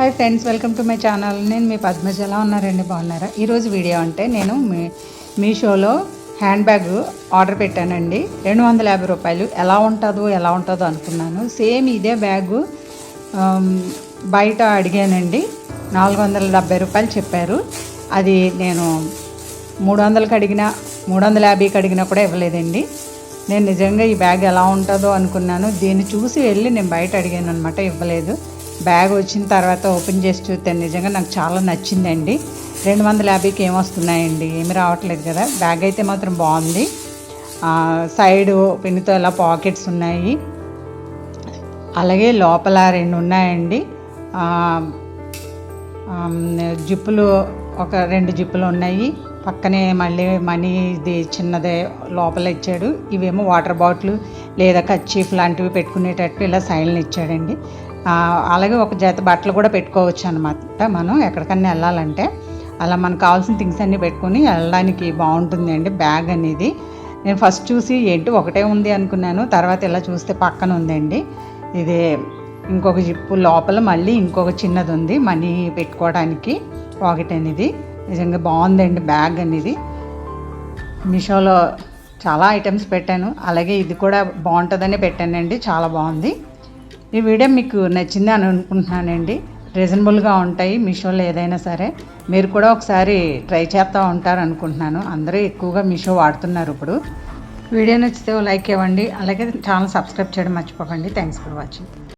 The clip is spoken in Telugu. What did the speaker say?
Hi friends welcome to my channel నేను మీ పద్మజ. ఎలా ఉన్నారండి? బాగున్నారా? ఈరోజు వీడియో అంటే నేను మీ మీషోలో హ్యాండ్ బ్యాగ్ ఆర్డర్ పెట్టానండి. రెండు వందల యాభై రూపాయలు. ఎలా ఉంటుందో ఎలా ఉంటుందో అనుకున్నాను. సేమ్ ఇదే బ్యాగు బయట అడిగానండి. నాలుగు వందల డెబ్బై రూపాయలు చెప్పారు. అది నేను మూడు వందలకి అడిగినా మూడు వందల యాభైకి అడిగినా కూడా ఇవ్వలేదండి. నేను నిజంగా ఈ బ్యాగ్ ఎలా ఉంటుందో అనుకున్నాను. దీన్ని చూసి వెళ్ళి నేను బయట అడిగాను అనమాట ఇవ్వలేదు. బ్యాగ్ వచ్చిన తర్వాత ఓపెన్ చేసి చూస్తే నిజంగా నాకు చాలా నచ్చిందండి. రెండు వందల యాభైకి ఏమొస్తున్నాయండి ఏమి రావట్లేదు కదా. బ్యాగ్ అయితే మాత్రం బాగుంది. సైడ్ సైడు పిన్నుతో ఇలా పాకెట్స్ ఉన్నాయి. అలాగే లోపల రెండు ఉన్నాయండి. జిప్పులు ఒక రెండు జిప్పులు ఉన్నాయి. పక్కనే మళ్ళీ మనీ ఇది చిన్నదే లోపల ఇచ్చాడు. ఇవేమో వాటర్ బాటిల్ లేదా కచ్చీఫ్ లాంటివి పెట్టుకునేటట్టు ఇలా సైడ్ని ఇచ్చాడండి. అలాగే ఒక జత బట్టలు కూడా పెట్టుకోవచ్చు అనమాట మనం ఎక్కడికన్నా వెళ్ళాలంటే అలా మనకు కావాల్సిన థింగ్స్ అన్నీ పెట్టుకొని వెళ్ళడానికి బాగుంటుంది అండి బ్యాగ్ అనేది. నేను ఫస్ట్ చూసి ఏంటి ఒకటే ఉంది అనుకున్నాను తర్వాత ఇలా చూస్తే పక్కన ఉందండి. ఇది ఇంకొక జిప్పు లోపల మళ్ళీ ఇంకొక చిన్నది ఉంది మనీ పెట్టుకోవడానికి పాకెట్ అనేది. నిజంగా బాగుందండి బ్యాగ్ అనేది. మీషోలో చాలా ఐటమ్స్ పెట్టాను. అలాగే ఇది కూడా బాగుంటుందని పెట్టానండి చాలా బాగుంది. ఈ వీడియో మీకు నచ్చింది అని అనుకుంటున్నానండి. రీజనబుల్గా ఉంటాయి మీషోలో ఏదైనా సరే. మీరు కూడా ఒకసారి ట్రై చేస్తూ ఉంటారు అనుకుంటున్నాను. అందరూ ఎక్కువగా మీషో వాడుతున్నారు ఇప్పుడు. వీడియో నచ్చితే లైక్ ఇవ్వండి. అలాగే ఛానల్ సబ్స్క్రైబ్ చేయడం మర్చిపోకండి. Thanks for watching